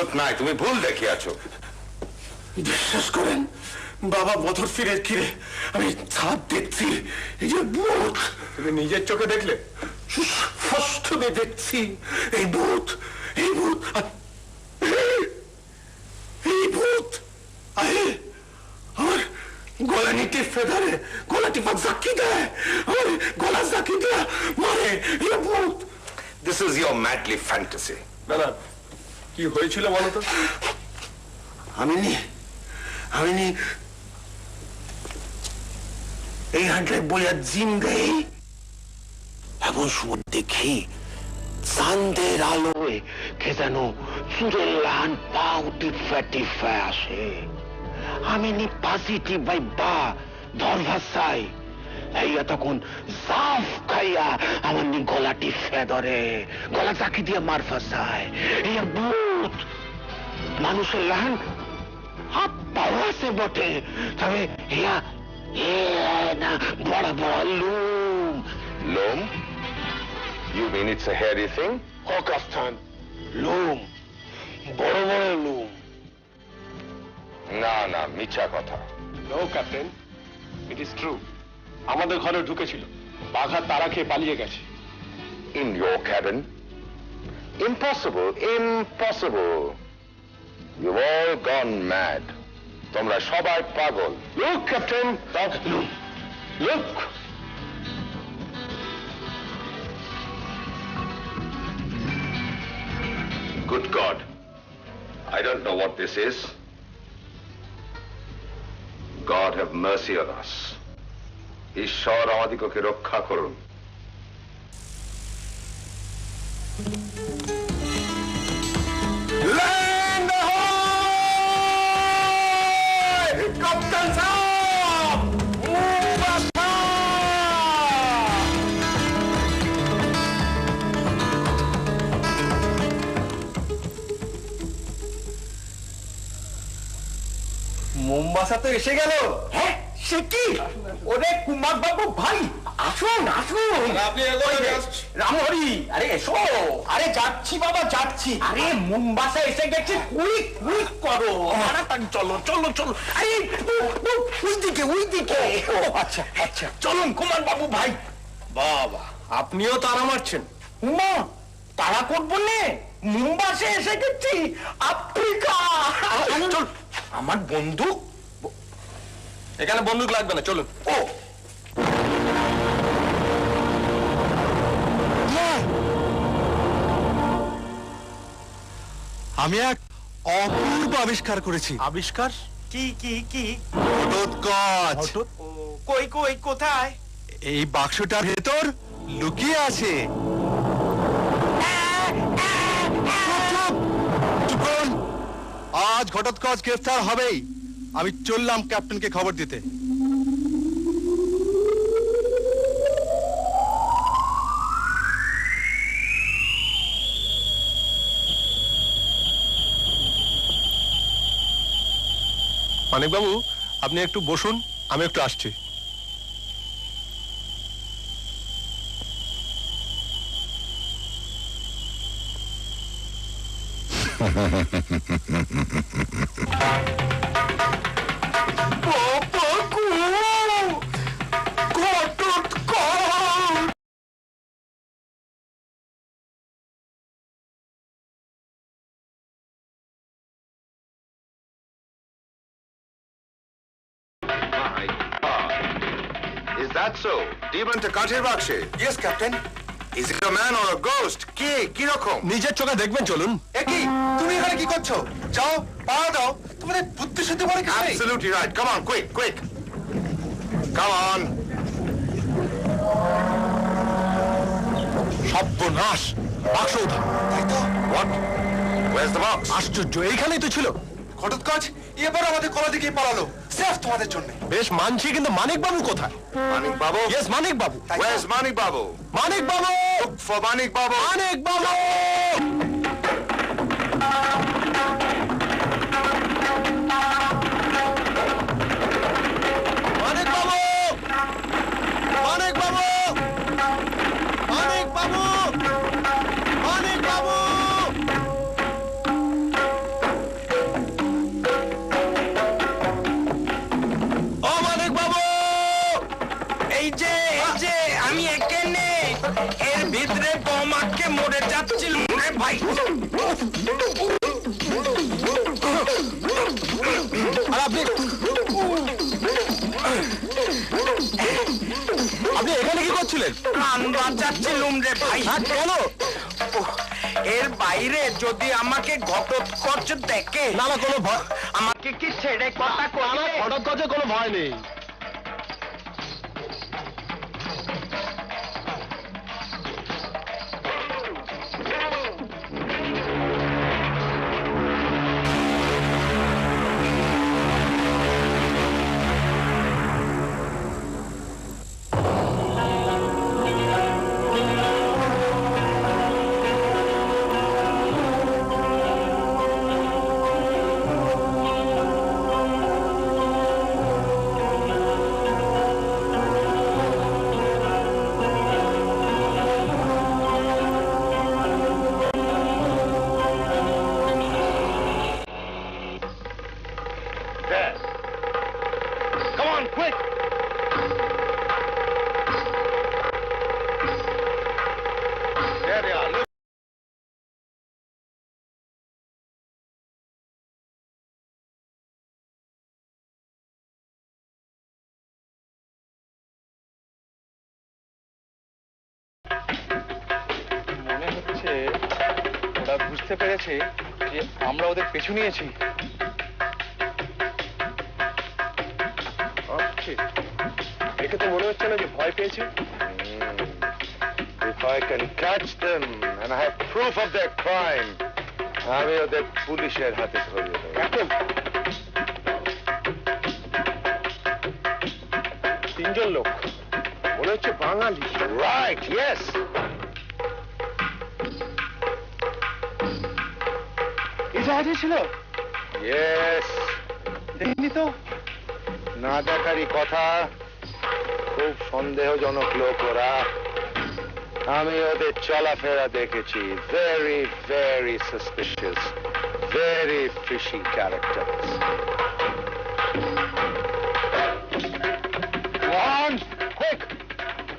চোত নাই তুমি ভুল দেখিয়াছো। বিশ্বাস করেন বাবা বছর ফিরে কিরে আমি ছাদ দেখছি এই যে ভূত। তুমি নিজের চোখে দেখলে? স্পষ্টভাবে দেখছি এই ভূত এই ভূত এই ভূত আরে আমার গলা নিতে ফেদারে গলা টিপা জাকি দেয় আমার গলা জাকি দেয়া মারে এই ভূত। This is your madly fantasy না কি হয়েছিল বলো তো? আমি আমি এই হাঁটলে বইয়া জিম দেই? এমন সময় দেখি চাঁদের আলোয় কে যেন চুরের লান পাও টিফা টিফা আসে। আমি নি পজিটিভ বাই বা ধরভাসাই এই তখন জাফ খাইয়া আমার নি গলা টিফে ধরে গলা চাকি দিয়ে মার ফাসায়। এই ভূত। মানুষের লাহান হাত পাও আছে বটে। তবে ইয়া না বড় বড় লুম। লোম? You mean it's a hairy thing হকাস্থান লুম বড় বড় লুম। না না মিছা কথা। No captain it is true আমাদের ঘরে ঢুকেছিল। বাঘা তারা খেয়ে পালিয়ে গেছে। In your cabin Impossible impossible you all gone mad তোমরা সবাই পাগল look captain loom look Good God. I don't know what this is. God have mercy on us. ঈশ্বর আমাদিগকে রক্ষা করুন Land ahoy! Captain Sam! Mubasa! Mombasa তো এসে গেল হ্যাঁ সে কি ওরে কুমার বাবু ভাই আসুন আসুন আপনি রামহরি আরে এসো। আরে যাচ্ছি বাবা যাচ্ছি। আরে মুম্বাসা এসে গেছে কুইক কুইক করো। তাড়াতাড়ি চলো চলো চলো। আরে ওই দিকে ওই দিকে আচ্ছা আচ্ছা। চলুন কুমার বাবু ভাই। বাবা আপনিও তারা মারছেন। উমা তারা করব নে মুম্বাসে এসে গেছি আফ্রিকা। আমার বন্ধু এখানে বন্দুক লাগবে না চলুন। ও আমি এক অপূর্ব আবিষ্কার করেছি। আবিষ্কার? কি কি কি? ঘটোৎকচ কই কই কোথায়? এই বাক্সটার ভেতর লুকিয়ে আছে। আজ ঘটোৎকচ গ্রেফতার হবেই। আমি চললাম ক্যাপ্টেনকে খবর দিতে। মানিক বাবু আপনি একটু বসুন আমি একটু আসছি। ডিমনটা কাঠের বাক্সে। Yes captain is it a man or a ghost কে কি রকম নিজের চোখে দেখবেন চলুন। একই তুমি এখানে কি করছ? যাও পাড়া দাও। তোমাদের বুদ্ধি শুদ্ধি বলে কিছু নেই। Absolutely right. Come on, quick, quick. Come on. সর্বনাশ। বাক্স উঠা তাই তো? What? Where's the box? আশ্চর্য এইখানেই তো ছিল। ঘটোৎকচ এবার আমাদের কলা দিকে পালালো। সেফ তোমাদের জন্য। বেশ মানছি কিন্তু মানিক বাবু কোথায় Manik Babu? Yes Manik Babu Where's Manik Babu? Manik Babu for Manik Babu. মানিক বাবু আর আপনি আপনি এখানে কি করছিলেন? প্রাণ বাঁচাচ্ছিলুম রে ভাই। হ্যাঁ কেন? এর বাইরে যদি আমাকে ঘটোৎকচ দেখে না না কোনো ভয় আমাকে কি ছেড়ে কথা হঠাৎ কাজে কোনো ভয় নেই। পেরেছে যে আমরা ওদের পেছু নিয়েছি। দেখে তো মনে হচ্ছে না যে ভয় পেয়েছে। If I can catch them and I have proof of their crime, আমি ওদের পুলিশের হাতে ধরিয়ে দেবো। তিনজন লোক। মনে হচ্ছে বাঙালি। রাইট ইয়েস জাহাজে ছিল? ইয়েস দেখিনি তো? না দেখারই কথা। খুব সন্দেহজনক লোক ওরা। আমি ওদের চলাফেরা দেখেছি। Very very suspicious very fishy character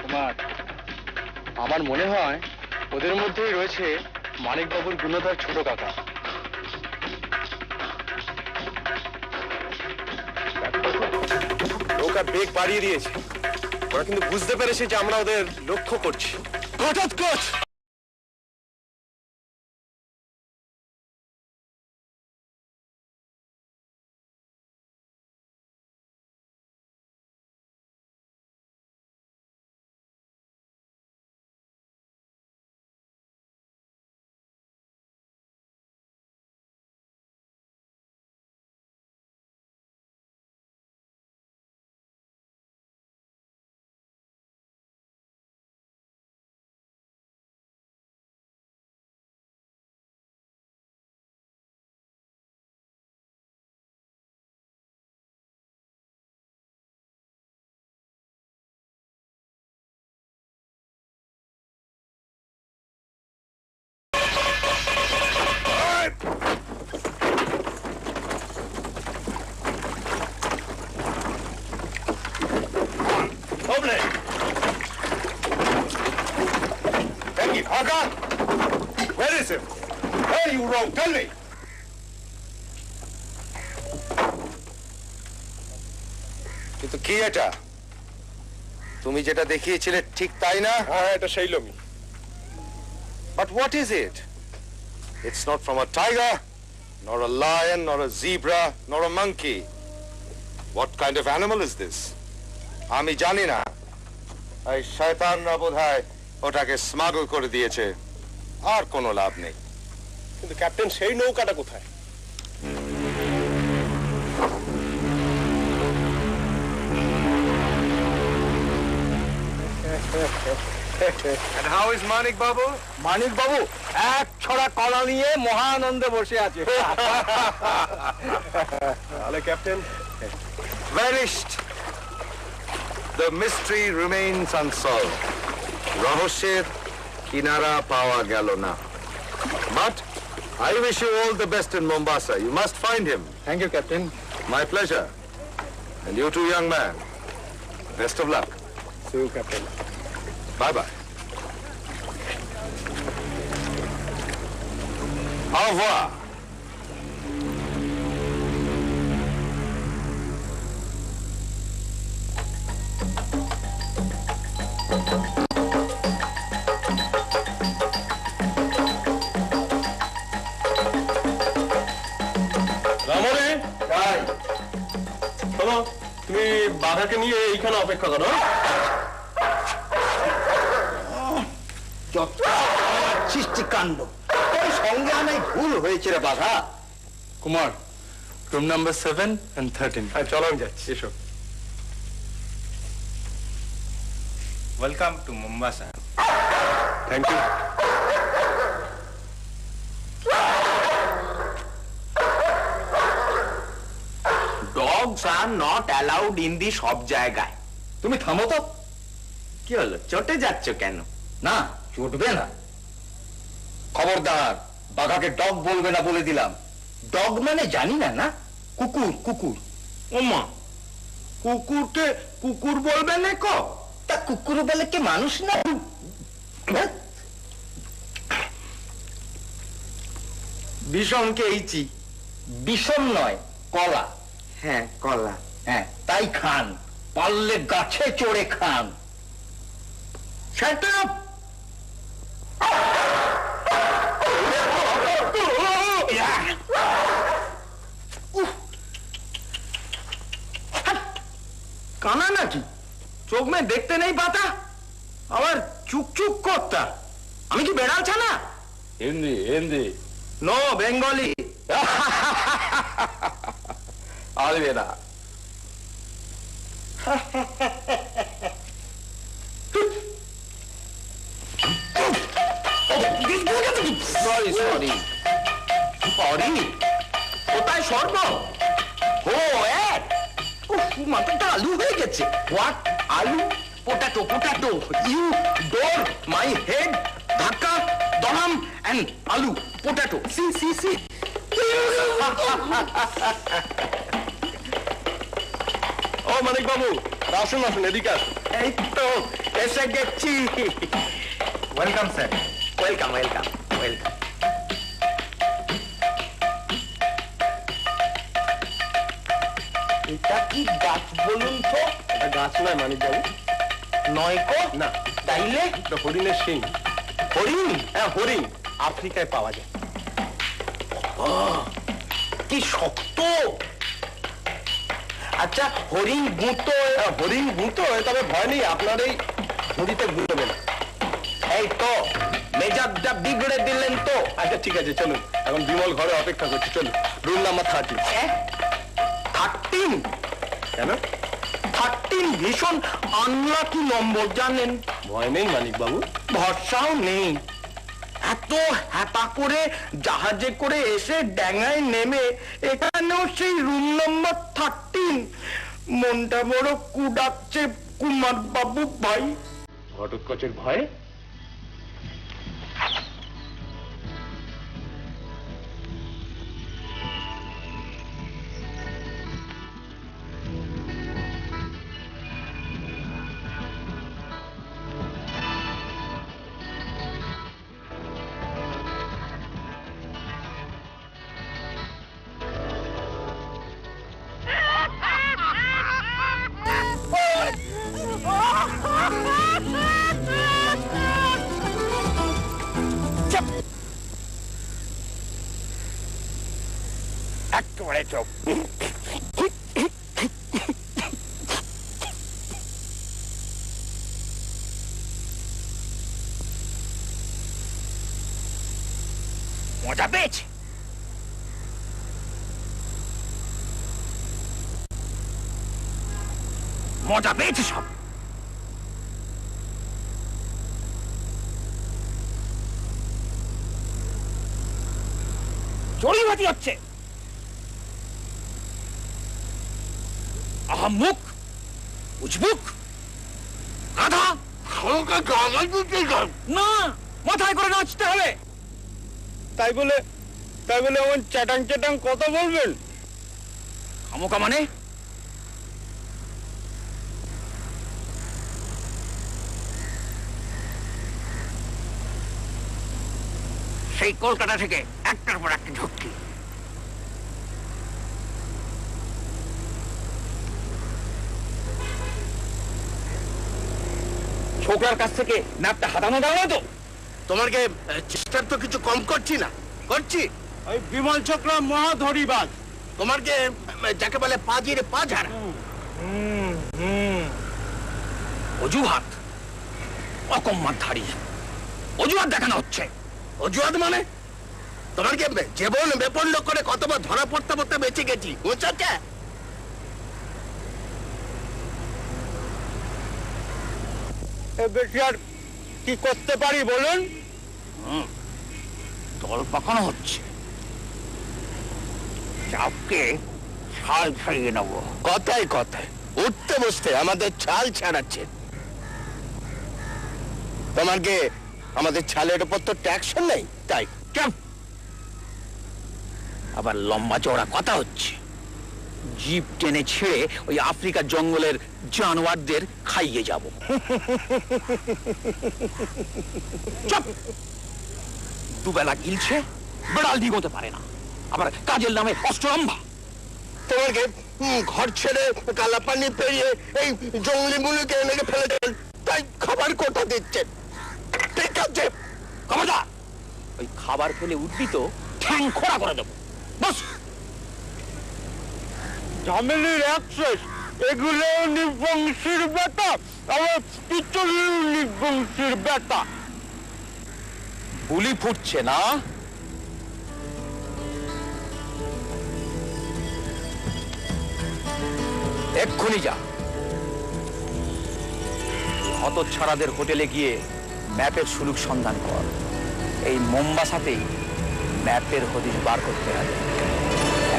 Kumar আমার মনে হয় ওদের মধ্যেই রয়েছে মানিকবাবুর গুণধর ছোট কাকা। নৌকা বেগ বাড়িয়ে দিয়েছে। ওরা কিন্তু বুঝতে পেরেছে যে আমরা ওদের লক্ষ্য করছি। হঠাৎ কোচ wrong? Tell me! কিন্তু কি এটা তুমি যেটা দেখিয়েছিলে ঠিক তাই না হ্যাঁ এটা সেই লোকই But what is it? It's not from a tiger, nor a lion, nor a zebra, nor a monkey. What kind of animal is this? আমি জানি না এই শয়তানরা বোধহয় ওটাকে স্মাগল করে দিয়েছে আর কোনো লাভ নেই কিন্তু ক্যাপ্টেন সেই নৌকাটা কোথায় And how is Manik Babu? মানিক বাবু এক ছড়া কলা নিয়ে মহানন্দে বসে আছে তাহলে captain Vanished. The mystery remains unsolved. রহস্যের কিনারা পাওয়া গেল না But I wish you all the best in Mombasa. You must find him. Thank you, Captain. My pleasure. And you too, young man. Best of luck. See you, Captain. Bye-bye. Au revoir. বাঘাকে নিয়ে এইখানে অপেক্ষা করো সৃষ্টিকাণ্ড তোর সঙ্গে আমি ভুল হয়েছে রে Bagha Kumar room number seven and thirteen হ্যাঁ চলো আমি যাচ্ছি এসো। Welcome to Mombasa thank you dogs are not allowed in the সব জায়গায়। তুমি থামো তো। কি হলো? চটে যাচ্ছ কেন? না চটবে না। খবরদার বাঘাকে ডগ বলবে না বলে দিলাম। ডগ মানে জানি না না? কুকুর কুকুর। ওমা কুকুরকে কুকুর বলবে না কো? তা কুকুর বলে কি মানুষ না? ভীষণ খেয়েছি বিষম নয় কলা। হ্যাঁ কলা। হ্যাঁ তাই খান। পারলে গাছে চড়ে খান। up! কানা নাকি? চোখ মে দেখতে নেই পাতা? আবার চুক চুক করতা। আমি কি বেড়াল ছানা? Hindi Hindi. No Bengali sorry sorry কোথায় সর্ব? ও মাথাটা আলু হয়ে গেছে। হোয়াট? আলু? Potato potato. You, door, my head, ধাক্কা দহাম এন্ড আলু, পোটাটো। See see see. ও মানিক বাবু আসুন আসুন এদিকে আসুন। এই তো এসে গেছি। Welcome sir. Welcome welcome welcome. এটা কি গাছ বলুন তো? এটা গাছ নয় মানিক বাবু। নয় কো? না। তাইলে? এটা হরিণের শিং। হরিণ? হ্যাঁ হরিণ। আফ্রিকায় পাওয়া যায়। কি শক্ত! আচ্ছা হরিণ গুঁতো হ্যাঁ হরিণ গুঁতো তবে ভয় নেই আপনার এই ঝুড়িতে গুঁতবে না এই তো মেজাজটা বিগড়ে দিলেন তো। আচ্ছা ঠিক আছে চলুন। এখন বিমল ঘরে অপেক্ষা করছি চলুন। রুল নাম্বার থার্টি থার্টিন কেন? থার্টিন ভীষণ আনলাকি নম্বর জানেন। ভয় নেই মানিক বাবু ভরসাও নেই। এত হ্যাপা করে জাহাজে করে এসে ড্যাঙায় নেমে, এখানেও সেই রুম নম্বর থার্টিন মনটা বড় কুডাচ্ছে কুমার বাবু ভাই। ঘটোৎকচের ভয়ে মজা পেয়েছে মজা পেয়েছে সব। চড়িবাতি হচ্ছে। আহাম্মুক উজবুক। গাধা। না মাথায় করে নাচতে হবে। তাই বলে তাই বলে এমন চ্যাটাং চ্যাটাং কথা বলবেন? খামোকা মানে? সেই কলকাতা থেকে একটার পর একটা ঝক্কি ছোকরার কাছ থেকে ম্যাপটা হাতানো দাঁড়ানো তো। তোমাকে চেষ্টার তো কিছু কম করছি না। করছি? ওই বিমল চক্র মহাধরিবাজ। তোমাকে যাকে বলে পাজির পা ঝাড়া অজুহাত। অকম্মাধারী অজুহাত দেখানো হচ্ছে। অজুহাত মানে? তোমার কি জীবন বেপন্ন করে কতবার ধরা পড়তে পড়তে বেঁচে গেছি। বুঝছে বেশি আর কি করতে পারি বলুন? দল পাকানো হচ্ছে। চাপকে ছাল ছাড়িয়ে নেব। কথায় কথায় উঠতে বসতে আমাদের ছাল ছাড়াচ্ছে। তোমার কি আমাদের ছালের উপর তো নেই? তাই। চাপ আবার লম্বা চওড়া কথা হচ্ছে। জিপ টেনে ছেড়ে ওই আফ্রিকার জঙ্গলের জানোয়ারদের খাইয়ে যাব। চুপ! দুবেলা গিলছে বেড়াল দিগোতে পারে না। আবার কাজের নামে অষ্টরম্ভা। তোমাকে ঘর ছেড়ে কালা পানি পেরিয়ে এই জঙ্গলি মুলুকে এনেকে ফেলে দেন তাই খাবার কোথা দিচ্ছেন ঠিক আছে খবরদার। ওই খাবার ফেলে উঠবি তো ঠ্যাং খোড়া করে দেবো। বস। ঝামেলির অ্যাক্সেস এগুলো নিবংশীর বেটা আমার পিতলের নিবংশীর বেটা বুলি ফুটছে না? এক্ষুনি যা। হতচ্ছাড়াদের হোটেলে গিয়ে ম্যাপের সুলুক সন্ধান কর। এই মোম্বাসাতেই ম্যাপের হদিশ বার করতে হবে।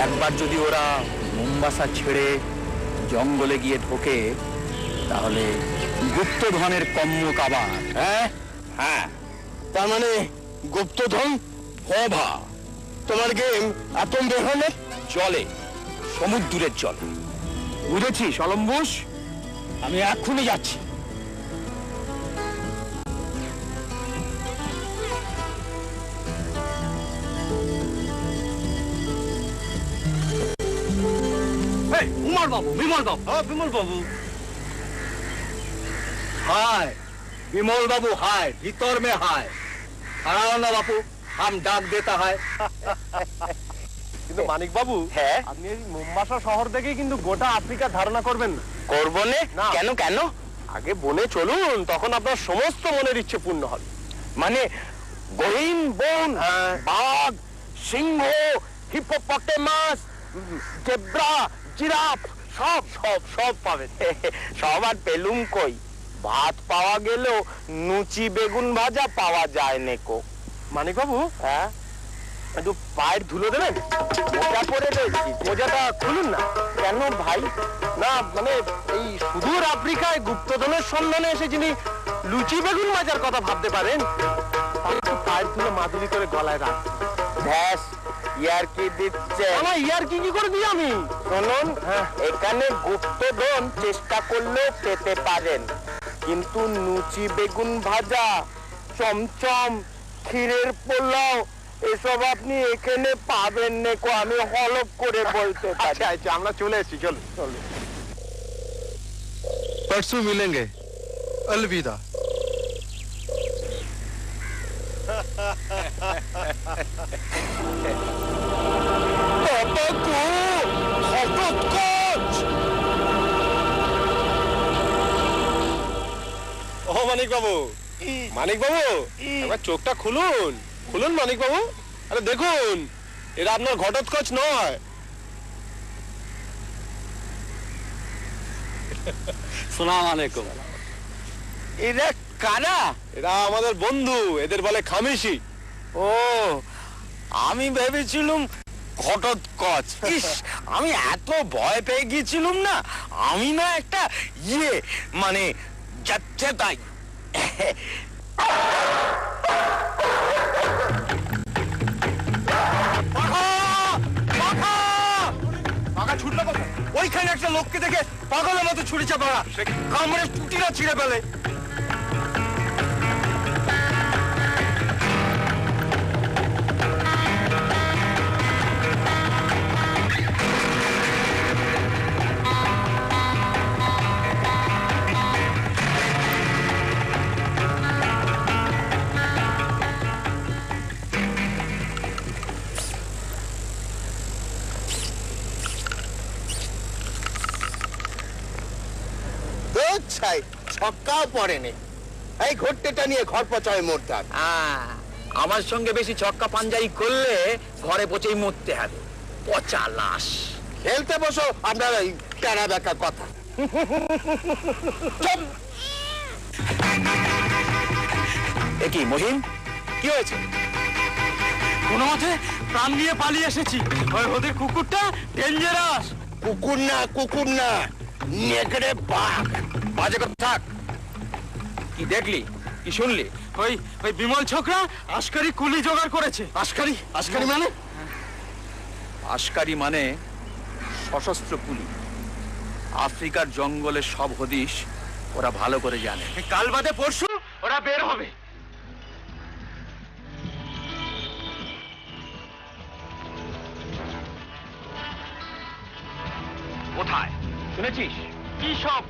একবার যদি ওরা মোম্বাসা ছেড়ে জঙ্গলে গিয়ে ঢোকে, তাহলে গুপ্তধনের কম্ম কাবার হ্যাঁ? হ্যাঁ। তার মানে গুপ্তধন ভভা তোমার গেম আতম বেহলে চলে সমুদ্রের জল। বুঝেছি অলম্বুস? আমি এক্ষুনি যাচ্ছি। বিমল বাবু বিমল বাবু হ্যাঁ বিমল বাবু হায় বিমল বাবু হায় ভিতর মে হায়। হারাও না বাপু আম ডাক দেতা হয়। কিন্তু মানিক বাবু হ্যাঁ? আপনি মুম্বাসা শহর থেকে কিন্তু গোটা আফ্রিকা ধারণা করবেন না। করব না? কেন কেন? আগে বনে চলুন তখন আপনার সমস্ত মনের ইচ্ছে পূর্ণ হবে। মানে গহীন বন হ্যাঁ। বাঘ সিংহ হিপোপটেমাস জেব্রা জিরাফ সব সব সব পাবেন। সব আর পেলুম কই? ভাত পাওয়া গেলেও নুচি বেগুন ভাজা পাওয়া যায় নেকো মানিক বাবু হ্যাঁ? একটু পায়ের ধুলো দেবেন? মোটা পরে মোজাটা খুলুন না। কেন ভাই? না মানে এই সুদূর আফ্রিকায় গুপ্তধনের সন্ধানে এসে যিনি লুচি বেগুন মাজার কথা ভাবতে পারেন একটু পায়ের ধুলো মাদুলি করে গলায় রাখ। ব্যাস ইয়ার কি দিচ্ছে? আমার ইয়ার কি কি করে দিই আমি? শুনুন এখানে গুপ্তধন চেষ্টা করলেও পেতে পারেন। কিন্তু লুচি বেগুন ভাজা চমচম ক্ষীরের পোলাও এসব আপনি এখানে পাবেন নেকো আমি হলপ করে বলতে পারি আচ্ছা আচ্ছা আমরা চলে এসেছি চলুন চলুন परसों मिलेंगे अलविदा ও মানিক বাবু মানিক বাবু একবার চোখটা খুলুন। খুলুন মানিক বাবু আরে দেখুন এটা আপনার ঘটোৎকচ নয়। সালাম আলাইকুম। এরা কারা? এরা আমাদের বন্ধু এদের বলে খামিশি। ও আমি ভেবেছিলুম ঘটোৎকচ। ইস আমি এত ভয় পেয়ে গিয়েছিলাম না। আমি না একটা ইয়ে মানে যাচ্ছে তাই। ওইখানে একটা লোককে দেখে পাগলের মতো ছুরি চাপা কামড়ে টুটিরা ছিঁড়ে ফেলে। পড়েনি। এই ঘটতেটা নিয়ে ঘর পচায় আমার সঙ্গে বেশি ছক্কা পাঞ্জারি করলে ঘরে পচেই মরতে হবে। পচা লাশ। খেলতে বসো টেরা বেকা কথা। এ কি মহিম? কি হয়েছে? কোনো মতে প্রাণ নিয়ে পালিয়ে এসেছি। ওই ওদের কুকুরটা ডেঞ্জারাস কুকুর না কুকুর না। নেকড়ে বাঘ। বাজে কথা থাক। কি দেখলি? কি শুনলি? ওই ওই বিমল ছোকরা আশকারি কুলি জোগাড় করেছে। আশকারি? আশকারি মানে? আশকারি মানে সশস্ত্র কুলি। আফ্রিকার জঙ্গলের সব হদিশ ওরা ভালো করে জানে। কাল বাদে পরশু ওরা বের হবে। কোথায়? শুনেছিস? কি সব?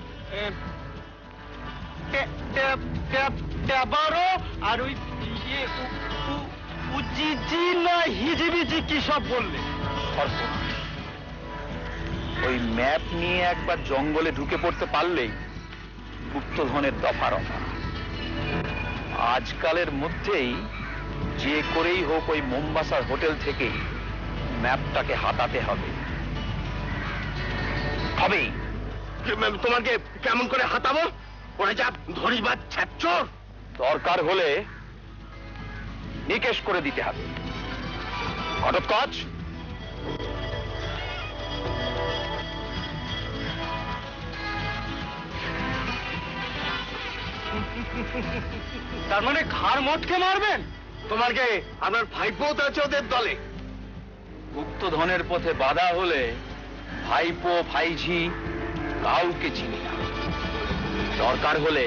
এ, টে- টে- টে- টেবারো আর ওই ইয়ে উজিজি না হিজিবিজি কি সব বললে। ওই ম্যাপ নিয়ে একবার জঙ্গলে ঢুকে পড়তে পারলেই গুপ্তধনের দফা রফা আজকালের মধ্যেই যে করেই হোক ওই মোম্বাসার হোটেল থেকেই ম্যাপটাকে হাতাতে হবে। হবেই। তোমাকে কেমন করে হাতাবো? ওরা যা ধরিবার ছ্যাপচোর দরকার হলে নিকেশ করে দিতে হবে। ঘটোৎকচ তার মানে ঘাড় মোটকে মারবেন? তোমাকে আপনার ভাইপো তো আছে ওদের দলে। গুপ্তধনের পথে বাধা হলে ভাইপো ভাইঝি কাউকে চিনি না। দরকার হলে